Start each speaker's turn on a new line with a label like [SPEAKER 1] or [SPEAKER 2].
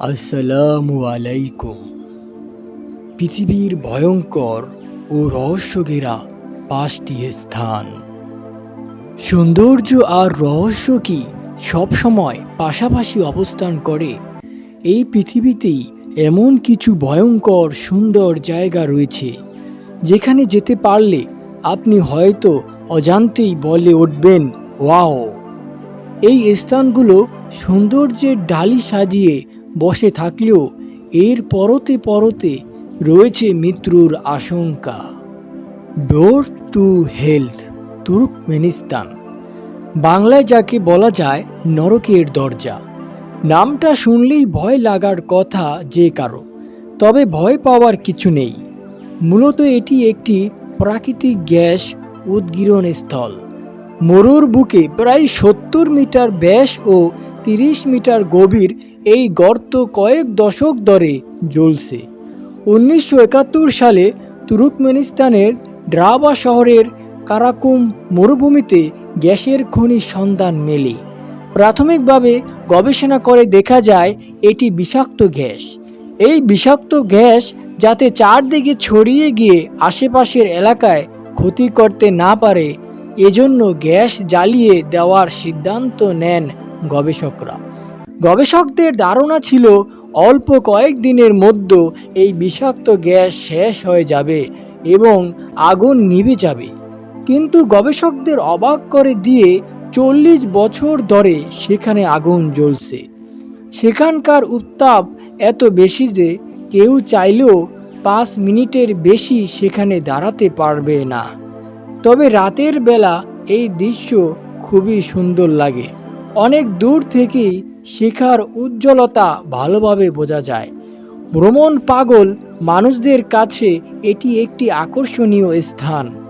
[SPEAKER 1] আসসালামু আলাইকুম। পৃথিবীর ভয়ঙ্কর ও রহস্যঘেরা পাঁচটি স্থান। সৌন্দর্য আর রহস্য কি সবসময় পাশাপাশি অবস্থান করে? এই পৃথিবীতেই এমন কিছু ভয়ঙ্কর, সুন্দর জায়গা রয়েছে, যেখানে যেতে পারলে আপনি হয়তো অজান্তেই বলে উঠবেন, ওয়াও! এই স্থানগুলো সৌন্দর্যের ডালি সাজিয়ে বসে থাকলেও এর পরতে পরতে রয়েছে মৃত্যুর আশঙ্কা। Door to health Turkmenistan. বাংলায় যাকে বলা যায় নরকের দরজা। নামটা শুনলেই ভয় লাগার কথা যে কারও, তবে ভয় পাওয়ার কিছু নেই। মূলত এটি একটি প্রাকৃতিক গ্যাস উদ্গীরণ স্থল। মরুর বুকে প্রায় সত্তর মিটার ব্যাস ও তিরিশ মিটার গভীর এই গর্ত কয়েক দশক ধরে জ্বলছে। উনিশশো একাত্তর সালে তুর্কমেনিস্তানের ড্রাবা শহরের কারাকুম মরুভূমিতে গ্যাসের খনির সন্ধান মেলে। প্রাথমিকভাবে গবেষণা করে দেখা যায়, এটি বিষাক্ত গ্যাস। এই বিষাক্ত গ্যাস যাতে চারদিকে ছড়িয়ে গিয়ে আশেপাশের এলাকায় ক্ষতি করতে না পারে, এজন্য গ্যাস জ্বালিয়ে দেওয়ার সিদ্ধান্ত নেন গবেষকরা। গবেষকদের ধারণা ছিল অল্প কয়েক দিনের মধ্যে এই বিষাক্ত গ্যাস শেষ হয়ে যাবে এবং আগুন নিভে যাবে। কিন্তু গবেষকদের অবাক করে দিয়ে চল্লিশ বছর ধরে সেখানে আগুন জ্বলছে। সেখানকার উত্তাপ এত বেশি যে কেউ চাইলেও পাঁচ মিনিটের বেশি সেখানে দাঁড়াতে পারবে না। তবে রাতের বেলা এই দৃশ্য খুবই সুন্দর লাগে। অনেক দূর থেকেই শেখার উজ্জ্বলতা ভালোভাবে বোঝা যায়। ভ্রমণ পাগল মানুষদের কাছে এটি একটি আকর্ষণীয় স্থান।